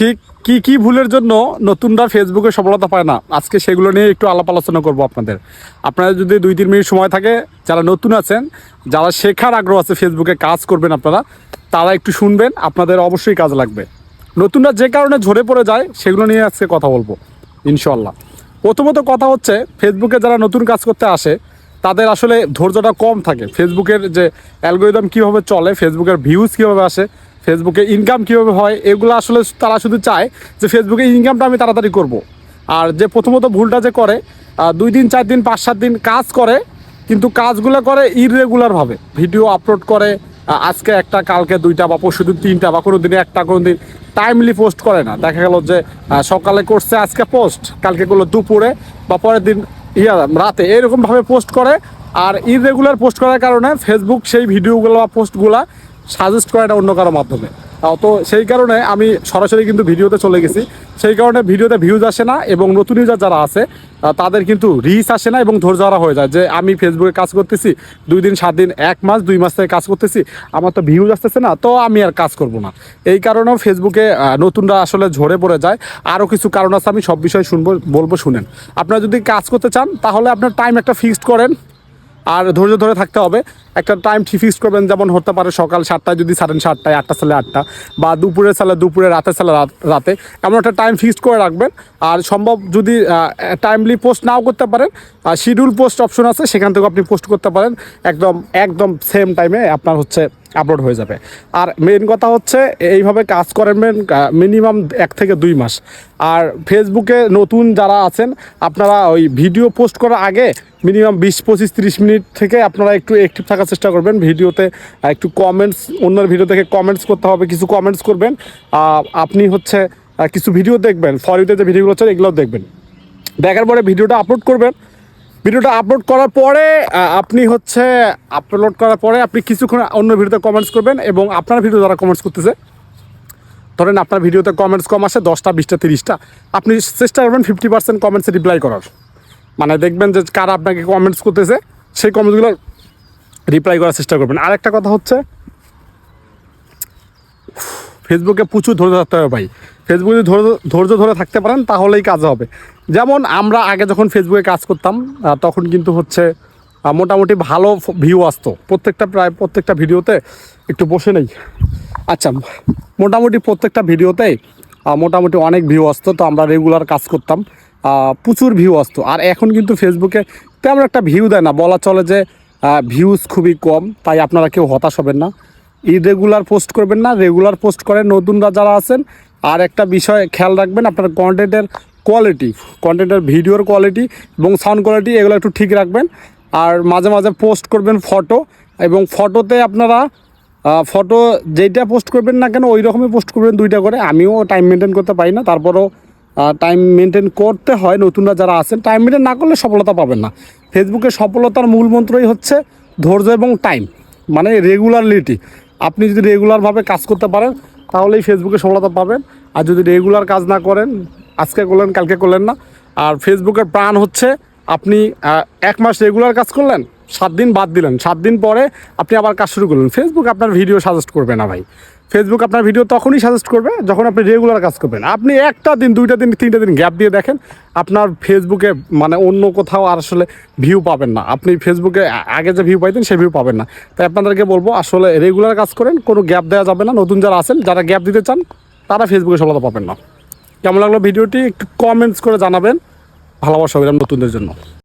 ঠিক কি কি ভুলের জন্য নতুনরা ফেসবুকে সফলতা পায় না? আজকে সেগুলো নিয়ে একটু আলাপ আলোচনা করব আপনাদের। আপনারা যদি দুই, তিন মিনিট সময় থাকে, যারা নতুন আছেন, যারা শেখার আগ্রহ আছে ফেসবুকে কাজ করবেন আপনারা, তারা একটু শুনবেন, আপনাদের অবশ্যই কাজ লাগবে। নতুনরা যে কারণে ঝরে পড়ে যায়, সেগুলো নিয়ে আজকে কথা বলব ইনশাল্লাহ প্রথমত কথা হচ্ছে ফেসবুকে যারা নতুন কাজ করতে আসে, তাদের আসলে ধৈর্যটা কম থাকে। ফেসবুকের যে অ্যালগোরিদম কীভাবে চলে ফেসবুকের ভিউজ কীভাবে আসে ফেসবুকে ইনকাম কীভাবে হয়, এগুলো আসলে তারা শুধু চায় যে ফেসবুকে ইনকামটা আমি তাড়াতাড়ি করব। আর যে প্রথমত ভুলটা যে করে দুই দিন, চার দিন, পাঁচ, সাত দিন কাজ করে, কিন্তু কাজগুলো করে ইররেগুলারভাবে ভিডিও আপলোড করে আজকে একটা, কালকে দুইটা বা পরশু দিন তিনটা বা কোনো দিনে একটা, কোনো দিন টাইমলি পোস্ট করে না। দেখা গেল যে সকালে করছে আজকে পোস্ট কালকে করল দুপুরে বা পরের দিন, ইয়া, রাতে। এরকমভাবে পোস্ট করে, আর ইররেগুলার পোস্ট করার কারণে ফেসবুক সেই ভিডিওগুলো বা পোস্টগুলা সাজেস্ট করে এটা অন্য কারও মাধ্যমে। তো সেই কারণে আমি সরাসরি কিন্তু ভিডিওতে চলে গেছি। সেই কারণে ভিডিওতে ভিউজ আসে না এবং নতুন ইউজার যারা আছে তাদের কিন্তু রিচ আসে না এবং ধৈর্য হারা হয়ে যায় যে আমি ফেসবুকে কাজ করতেছি, দুই দিন, সাত দিন, এক মাস, দুই মাস থেকে কাজ করতেছি, আমার তো ভিউজ আসতেছে না, তো আমি আর কাজ করব না। এই কারণেও ফেসবুকে নতুনরা আসলে ঝরে পড়ে যায়। আরও কিছু কারণ আছে, আমি সব বিষয়ে শুনব, বলব শুনেন। আপনারা যদি কাজ করতে চান, তাহলে আপনার টাইম একটা ফিক্সড করেন। আর ধৈর্য ধরে থাকতে হবে। একটা টাইম ঠিক ফিক্স করবেন, যেমন হতে পারে সকাল সাতটায়, যদি সাড়ে সাতটায়, আটটা সালে আটটা, বা দুপুরের সালে দুপুরে, রাতের সালে রাতে এমন একটা টাইম ফিক্সড করে রাখবেন। আর সম্ভব যদি টাইমলি পোস্ট নাও করতে পারেন শিডিউল পোস্ট অপশন আছে, সেখান থেকেও আপনি পোস্ট করতে পারেন। একদম একদম সেম টাইমে আপনার হচ্ছে আপলোড হয়ে যাবে। আর মেন কথা হচ্ছে, এইভাবে কাজ করবেন মিনিমাম এক থেকে দুই মাস। আর ফেসবুকে নতুন যারা আছেন, আপনারা ওই ভিডিও পোস্ট করার আগে মিনিমাম বিশ, পঁচিশ, তিরিশ মিনিট থেকে আপনারা একটু অ্যাক্টিভ থাকার চেষ্টা করবেন। ভিডিওতে একটু কমেন্টস অন্যের ভিডিও থেকে কমেন্টস করতে হবে, কিছু কমেন্টস করবেন। আপনি হচ্ছে কিছু ভিডিও দেখবেন। ফরিতে যে ভিডিওগুলো চলে এগুলো দেখবেন। দেখার পরে ভিডিওটা আপলোড করবেন। ভিডিওটা আপলোড করার পরে আপনি হচ্ছে আপলোড করার পরে আপনি কিছুক্ষণ অন্য ভিডিওতে কমেন্টস করবেন এবং আপনার ভিডিও যারা কমেন্টস করতেছে। ধরেন আপনার ভিডিওতে কমেন্টস কম আসে, দশটা, বিশটা, তিরিশটা। আপনি চেষ্টা করবেন ফিফটি পার্সেন্ট কমেন্টসে রিপ্লাই করার। মানে দেখবেন যে কারা আপনাকে কমেন্টস করতেছে, সেই কমেন্টসগুলো রিপ্লাই করার চেষ্টা করবেন। আরেকটা কথা হচ্ছে ফেসবুকে প্রচুর ধৈর্য থাকতে হবে ভাই। ফেসবুকে যদি ধৈর্য ধরে থাকতে পারেন তাহলেই কাজ হবে। যেমন আমরা আগে যখন ফেসবুকে কাজ করতাম তখন কিন্তু হচ্ছে মোটামুটি ভালো ভিউ আসতো। প্রত্যেকটা প্রায় প্রত্যেকটা ভিডিওতে একটু বসে নেই। আচ্ছা মোটামুটি প্রত্যেকটা ভিডিওতেই আহ, মোটামুটি অনেক ভিউ আসতো তো আমরা রেগুলার কাজ করতাম। প্রচুর ভিউ আসতো। আর এখন কিন্তু ফেসবুকে তেমন একটা ভিউ দেয় না। বলা চলে যে ভিউজ খুবই কম তাই আপনারা কেউ হতাশ হবেন না। ইরেগুলার পোস্ট করবেন না, রেগুলার পোস্ট করেন নতুনরা যারা আছেন। আর একটা বিষয় খেয়াল রাখবেন, আপনার কন্টেন্টের কোয়ালিটি, কন্টেন্টের ভিডিওর কোয়ালিটি এবং সাউন্ড কোয়ালিটি, এগুলো একটু ঠিক রাখবেন। আর মাঝে মাঝে পোস্ট করবেন ফটো, এবং ফটোতে আপনারা ফটো যেইটা পোস্ট করবেন না কেন, ওই রকমই পোস্ট করবেন দুইটা করে। আমিও টাইম মেনটেন করতে পারি না, তারপরও টাইম মেনটেন করতে হয় নতুনরা যারা আছেন। টাইম মেনটেন না করলে সফলতা পাবেন না। ফেসবুকে সফলতার মূল মন্ত্রই হচ্ছে ধৈর্য এবং টাইম মানে রেগুলারলিটি আপনি যদি রেগুলারভাবে কাজ করতে পারেন, তাহলেই ফেসবুকে সফলতা পাবেন। আর যদি রেগুলার কাজ না করেন, আজকে করলেন, কালকে করলেন না। আর ফেসবুকের প্রাণ হচ্ছে, আপনি এক মাস রেগুলার কাজ করলেন সাত দিন বাদ দিলেন। সাত দিন পরে আপনি আবার কাজ শুরু করলেন। ফেসবুক আপনার ভিডিও সাজেস্ট করবে না ভাই। ফেসবুক আপনার ভিডিও তখনই সাজেস্ট করবে যখন আপনি রেগুলার কাজ করবেন। আপনি একটা দিন, দুইটা দিন, তিনটা দিন গ্যাপ দিয়ে দেখেন আপনার ফেসবুকে মানে অন্য কোথাও আর আসলে ভিউ পাবেন না। আপনি ফেসবুকে আগে যে ভিউ পাইতেন সেই ভিউ পাবেন না। তাই আপনাদেরকে বলব, আসলে রেগুলার কাজ করেন, কোনো গ্যাপ দেওয়া যাবে না। নতুন যারা আছেন, যারা গ্যাপ দিতে চান, তারা ফেসবুকে সফলতা পাবেন না। কেমন লাগল ভিডিওটি? একটু কমেন্টস করে জানাবেন। ভালোবাসা অবিরাম নতুনদের জন্য।